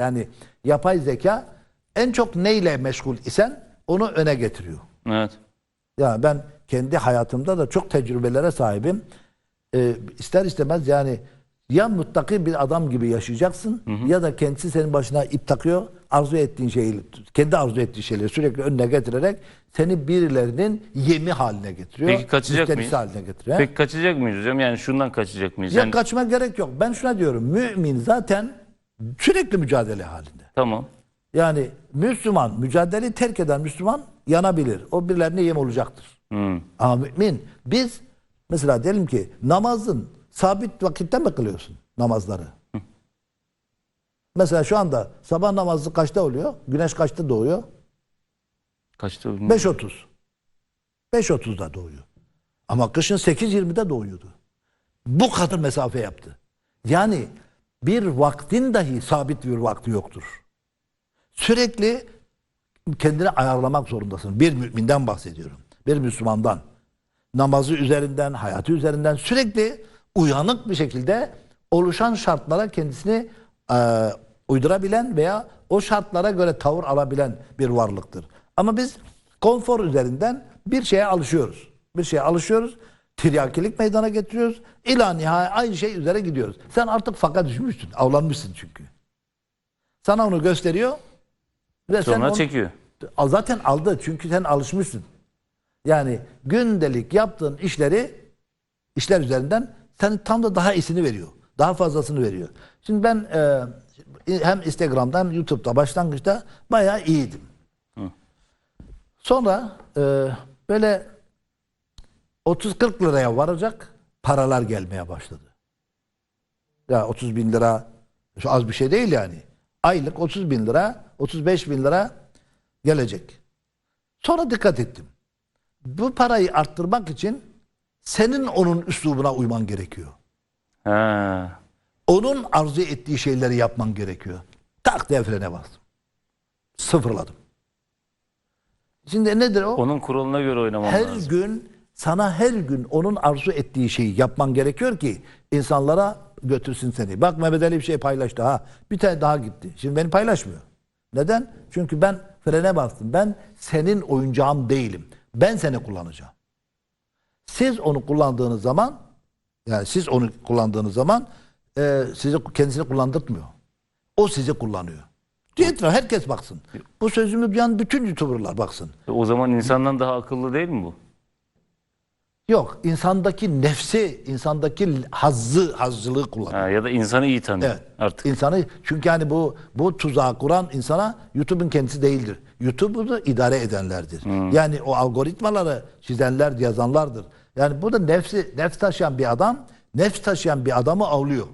Yani yapay zeka en çok neyle meşgul isen onu öne getiriyor. Evet. Ya ben kendi hayatımda da çok tecrübelere sahibim. Ee, ister istemez yani ya muttaki bir adam gibi yaşayacaksın ya da kendisi senin başına ip takıyor. Arzu ettiğin şeyi, kendi arzu ettiği şeyleri sürekli önüne getirerek seni birilerinin yemi haline getiriyor. Peki kaçacak mıyız? haline getiriyor. Peki kaçacak mıyız hocam? Yani şundan kaçacak mıyız? Ya Yani, kaçma gerek yok. Ben şuna diyorum. Mümin zaten sürekli mücadele halinde. tamam. Yani Müslüman, mücadeleyi terk eden Müslüman yanabilir. O birilerine yem olacaktır. Hmm. Ama mümin biz mesela diyelim ki namazın sabit vakitte mi kılıyorsun namazları? Mesela şu anda sabah namazı kaçta oluyor? Güneş kaçta doğuyor? Kaçta? bilmiyorum. 5.30. 5.30'da doğuyor. Ama kışın 8.20'de doğuyordu. Bu kadar mesafe yaptı. Yani bir vaktin dahi sabit bir vakti yoktur. Sürekli kendini ayarlamak zorundasın. Bir müminden bahsediyorum. Bir Müslümandan. Namazı üzerinden, hayatı üzerinden sürekli uyanık bir şekilde oluşan şartlara kendisini e, uydurabilen veya o şartlara göre tavır alabilen bir varlıktır. Ama biz konfor üzerinden bir şeye alışıyoruz. Bir şeye alışıyoruz. Tiryakilik meydana getiriyoruz. İla nihayet aynı şey üzere gidiyoruz. Sen artık faka düşmüşsün. Avlanmışsın çünkü. Sana onu gösteriyor. Ve sen Sonra onu- çekiyor. Zaten aldı çünkü sen alışmışsın. Yani gündelik yaptığın işleri işler üzerinden sen tam da daha iyisini veriyor. Daha fazlasını veriyor. Şimdi ben e, hem Instagram'da hem YouTube'da başlangıçta bayağı iyiydim. Sonra e, böyle 30-40 liraya varacak paralar gelmeye başladı. Ya 30 bin lira şu az bir şey değil yani. Aylık 30 bin lira, 35 bin lira gelecek. Sonra dikkat ettim. Bu parayı arttırmak için senin onun üslubuna uyman gerekiyor. Ha. Onun arzu ettiği şeyleri yapman gerekiyor. Tak diye frene bastım. Sıfırladım. Şimdi nedir o? Onun kuralına göre oynamam her lazım. gün sana her gün onun arzu ettiği şeyi yapman gerekiyor ki insanlara götürsün seni. Bak Mehmet Ali bir şey paylaştı ha. Bir tane daha gitti. Şimdi beni paylaşmıyor. Neden? Çünkü ben frene bastım. Ben senin oyuncağın değilim. Ben seni kullanacağım. Siz onu kullandığınız zaman yani siz onu kullandığınız zaman e, sizi kendisini kullandırtmıyor. O sizi kullanıyor. Etraf herkes baksın. Bu sözümü duyan bütün YouTuber'lar baksın. O zaman insandan daha akıllı değil mi bu? Yok, insandaki nefsi, insandaki hazzı, hazzılığı kullanıyor. Ha, ya da insanı iyi tanıyor Evet. artık. İnsanı çünkü yani bu bu tuzağı kuran insana YouTube'un kendisi değildir. YouTube'u da idare edenlerdir. Hmm. Yani o algoritmaları çizenler, yazanlardır. Yani bu da nefsi nefs taşıyan bir adam, nefs taşıyan bir adamı avlıyor.